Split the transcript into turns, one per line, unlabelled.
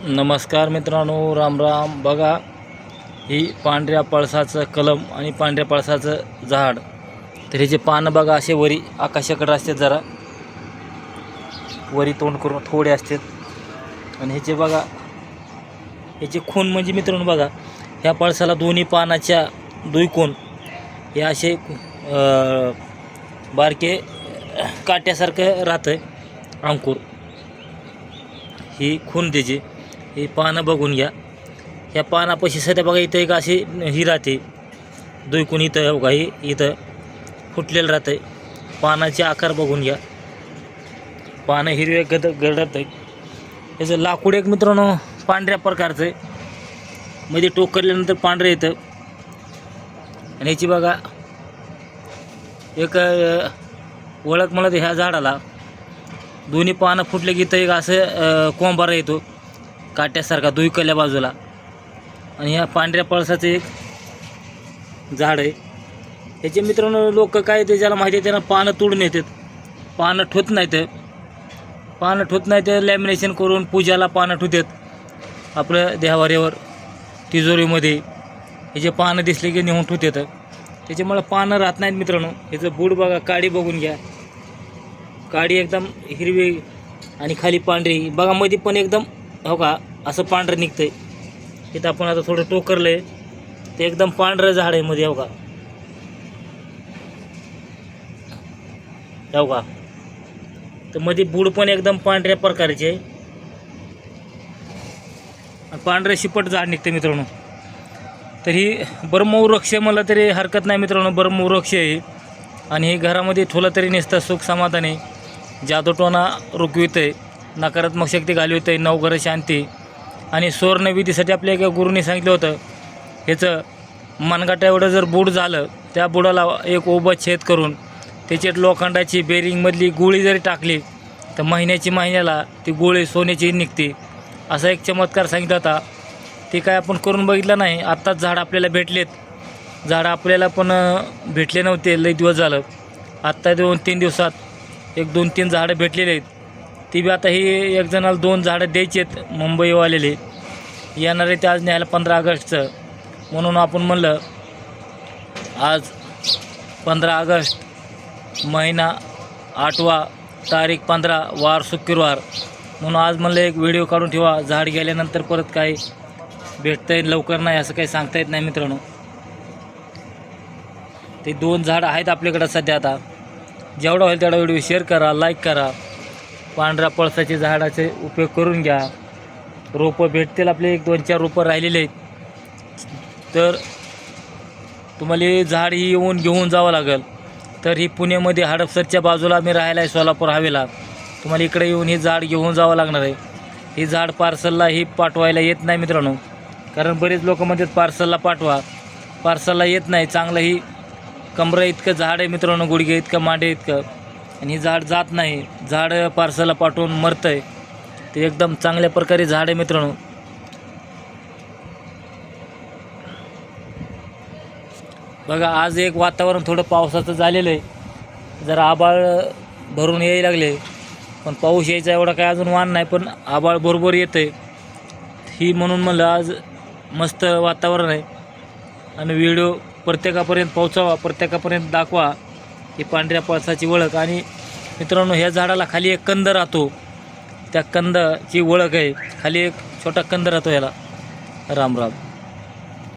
नमस्कार मित्रांनो राम राम. बघा ही पांढऱ्या पळसाचं कलम आणि पांढऱ्या पळसाचं झाड. तर ह्याचे पानं बघा असे वरी आकाशाकडे असतात जरा. वरी तोंड करून थोडे असतात. आणि ह्याचे बघा ह्याचे खून म्हणजे मित्रांनो बघा ह्या पळसाला दोन्ही पानाच्या दुई कोण हे असे बारके काट्यासारखं राहतं अंकुर. ही खून त्याची ही पानं बघून घ्या. ह्या पानापाशी सध्या बघा इथं एक अशी ही राहते. दुईकून इथं बघा ही इथं फुटलेलं राहतं पानाचे आकार बघून घ्या. पानं हिरवे गद गडत आहेत. याचं लाकूड एक मित्रांनो पांढऱ्या प्रकारचं आहे. मध्ये टोकरल्यानंतर पांढरं येतं. आणि याची बघा एक ओळख म्हणत ह्या झाडाला. दोन्ही पानं फुटले की इथं एक असं कोंबारा येतो. काट्यासारखा दुईकल्या बाजूला. आणि ह्या पांढऱ्या पळसाचं एक झाड आहे. ह्याचे मित्रांनो लोक काय ते ज्याला माहिती आहे त्यांना पानं तोडून येतात. पानं ठोत नाहीत. पानं ठोत नाही तर लॅमिनेशन करून पूजाला पानं ठुतात. आपलं देहावाऱ्यावर तिजोरीमध्ये. हे जे पानं दिसले की नेऊन ठुत येतं त्याच्यामुळे पानं राहत नाहीत मित्रांनो. ह्याचं बूड बघा काडी बघून घ्या. काडी एकदम हिरवी आणि खाली पांढरी. बघा मध्ये पण एकदम हो का असं पांढरं निघतं आहे इथं आपण आता थोडं टोकरलंय. ते एकदम पांढरं झाड आहे मध्ये हो का? हो का? तर मध्ये बूड पण एकदम पांढऱ्या प्रकारचे आहे. पांढरं शिपट झाड निघते मित्रांनो. तर ही ब्रह्मवृक्ष मला तरी हरकत नाही मित्रांनो ब्रह्मवृक्ष आहे आणि हे घरामध्ये ठोला तरी नेसतं सुख समाधान आहे. जादूटोना रुकवित आहे नकारात्मक शक्ती घालवित आहे नवघर शांती. आणि सुवर्णविधीसाठी आपल्या एका गुरुने सांगितलं होतं ह्याचं मनगाटा एवढं जर बूड झालं त्या बुडाला एक ओबा छेद करून त्याच्यात लोखंडाची बेरिंगमधली गोळी जरी टाकली तर महिन्याची महिन्याला ती गोळी सोन्याची निघते. असा एक चमत्कार सांगितला होता. ते काय आपण करून बघितलं नाही आत्ताच झाड आपल्याला भेटलेत. झाडं आपल्याला पण भेटले नव्हते लई दिवस झालं. आत्ता दोन तीन दिवसात एक दोन तीन झाडं भेटलेले आहेत. ती बी आता ही एक जणाला दोन झाडं द्यायची आहेत मुंबईवालेले. येणार आहे ते आज न्यायला पंधरा ऑगस्टचं. म्हणून आपण म्हणलं आज पंधरा ऑगस्ट महिना आठवा तारीख पंधरा वार शुक्रवार. म्हणून आज म्हणलं एक व्हिडिओ काढून ठेवा झाड गेल्यानंतर परत काय भेटतं आहे लवकर नाही असं काही सांगता येत नाही मित्रांनो. ते दोन झाड आहेत आपल्याकडं सध्या आता. जेवढा होईल तेवढा व्हिडिओ शेअर करा लाईक करा. पांढऱ्या पळसाचे झाडाचे उपयोग करून घ्या. रोपं भेटतील आपले एक दोन चार रोपं राहिलेले आहेत. तर तुम्हाला हे झाड ही येऊन घेऊन जावं लागेल. तर ही पुण्यामध्ये हडपसरच्या बाजूला मी राहायला आहे सोलापूर हवेला. तुम्हाला इकडे येऊन हे झाड घेऊन जावं लागणार आहे. हे झाड पार्सलला ही पाठवायला येत नाही मित्रांनो. कारण बरेच लोक म्हणतात पार्सलला पाठवा. पार्सलला येत नाही. चांगलं ही कमरा इतकं झाड आहे मित्रांनो गुडघे इतकं मांडे इतकं. आणि ही झाड जात नाही. झाड पार्सलला पाठवून मरतं आहे ते एकदम चांगल्या प्रकारे झाड आहे मित्रांनो. बघा आज एक वातावरण थोडं पावसाचं झालेलं आहे. जरा आबाळ भरून यायला लागले. पण पाऊस यायचा एवढा काय अजून वाण नाही पण आबाळ बरोबर येतं आहे ही म्हणून म्हणलं आज मस्त वातावरण आहे. आणि व्हिडिओ प्रत्येकापर्यंत पोहोचावा प्रत्येकापर्यंत दाखवा. ही पांढऱ्या पळसाची ओळख. आणि मित्रांनो ह्या झाडाला खाली एक कंद राहतो. त्या कंदाची ओळख आहे. खाली एक छोटा कंद राहतो याला. राम राम.